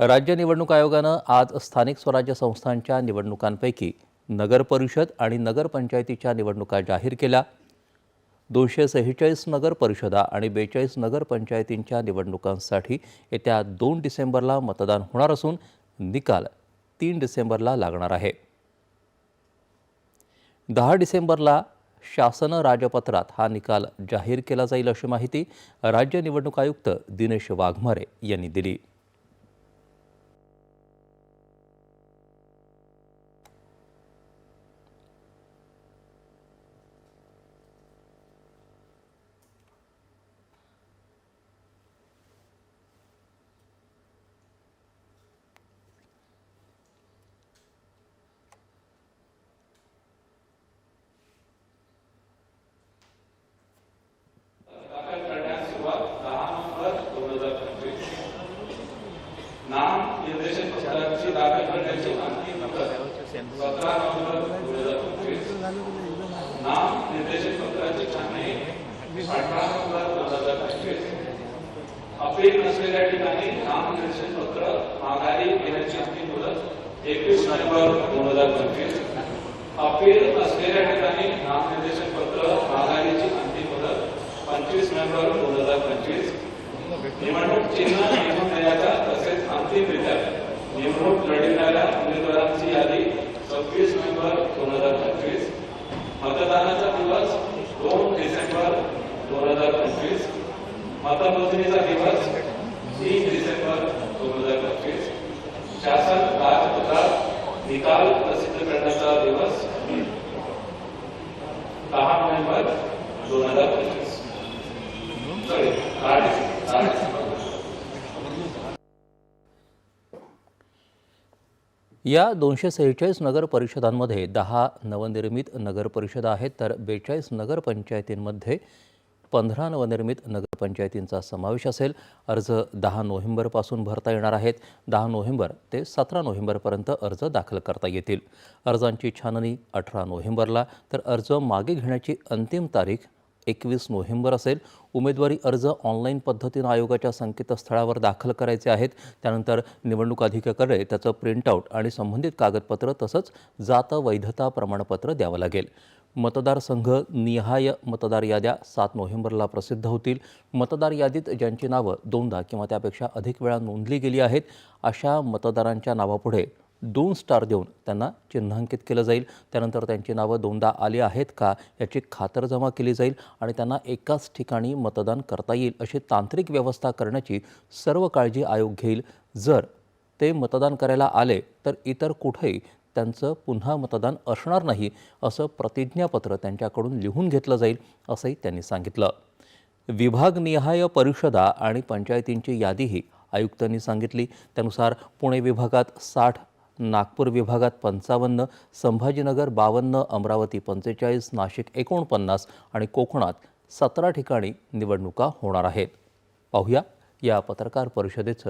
राज्य निवडणूक आयोगानं आज स्थानिक स्वराज्य संस्थांच्या निवडणुकांपैकी नगरपरिषद आणि नगरपंचायतीच्या निवडणुका जाहीर केल्या. दोनशे सेहेचाळीस नगर परिषदा आणि बेचाळीस नगरपंचायतींच्या निवडणुकांसाठी येत्या दोन डिसेंबरला मतदान होणार असून निकाल तीन डिसेंबरला लागणार आहे. दहा डिसेंबरला शासन राजपत्रात हा निकाल जाहीर केला जाईल अशी माहिती राज्य निवडणूक आयुक्त दिनेश वाघमारे यांनी दिली दाखल करण्यास सुरुवात दहा नोव्हेंबर दोन हजार पंचवीस नाम निर्देशन पत्राची दाखल करण्याची अंतिम मुदत सतरा नोव्हेंबर दोन हजार पंचवीस नाम निर्देशक पत्राची छाननी अठरा दोन हजार पंचवीस अपील नसलेल्या ठिकाणी नाम निर्देशक पत्र माघारी घेण्याची अंतिम मुदत एकवीस नोव्हेंबर दोन हजार पंचवीस अपील असलेल्या ठिकाणी नामनिर्देशक पत्र माघारीची अंतिम मुदत पंचवीस नोव्हेंबर दोन हजार पंचवीस निवडणूक चिन्ह निवडून देण्याचा तसेच अंतिमरित्या निवडणूक लढविणाऱ्या उमेदवारांची यादी सव्वीस नोव्हेंबर दोन हजार पंचवीस. मतदानाचा दिवस दोन डिसेंबर दोन हजार पंचवीस. मतमोजणीचा दिवस तीन डिसेंबर दोन हजार पंचवीस. शासन राजपत्रात निकाल प्रसिद्ध करण्याचा दिवस दहा नोव्हेंबर दोन हजार पंचवीस सॉरी दहा डिसेंबर दहा डिसेंबर या दोनशे सेहेचाळीस नगर परिषदांमध्ये दहा नवनिर्मित नगरपरिषदा आहेत तर बेचाळीस नगरपंचायतींमध्ये पंधरा नवनिर्मित नगरपंचायतींचा समावेश असेल. अर्ज दहा नोव्हेंबरपासून भरता येणार आहेत. दहा नोव्हेंबर ते सतरा नोव्हेंबरपर्यंत अर्ज दाखल करता येतील. अर्जांची छाननी अठरा नोव्हेंबरला तर अर्ज मागे घेण्याची अंतिम तारीख एकवीस नोव्हेंबर असेल. उमेदवारी अर्ज ऑनलाईन पद्धतीनं आयोगाच्या संकेतस्थळावर दाखल करायचे आहेत. त्यानंतर निवडणूक अधिकाऱ्याकडे त्याचं प्रिंटआउट आणि संबंधित कागदपत्र तसंच जात वैधता प्रमाणपत्र द्यावं लागेल. मतदारसंघ निहाय मतदार याद्या सात नोव्हेंबरला प्रसिद्ध होतील. मतदार यादीत ज्यांची नावं दोनदा किंवा त्यापेक्षा अधिक वेळा नोंदली गेली आहेत अशा मतदारांच्या नावापुढे दोन स्टार देऊन त्यांना चिन्हांकित केलं जाईल. त्यानंतर त्यांची नावं दोनदा आली आहेत का याची खातरजमा केली जाईल आणि त्यांना एकाच ठिकाणी मतदान करता येईल अशी तांत्रिक व्यवस्था करण्याची सर्व काळजी आयोग घेईल. जर ते मतदान करायला आले तर इतर कुठेही त्यांचं पुन्हा मतदान असणार नाही असं प्रतिज्ञापत्र त्यांच्याकडून लिहून घेतलं जाईल असंही त्यांनी सांगितलं. विभागनिहाय परिषदा आणि पंचायतींची यादीही आयुक्तांनी सांगितली. त्यानुसार पुणे विभागात साठ नागपूर विभागात पंचावन्न संभाजीनगर बावन्न अमरावती पंचेचाळीस नाशिक एकोणपन्नास आणि कोकणात सतरा ठिकाणी निवडणुका होणार आहेत. पाहूया या पत्रकार परिषदेचं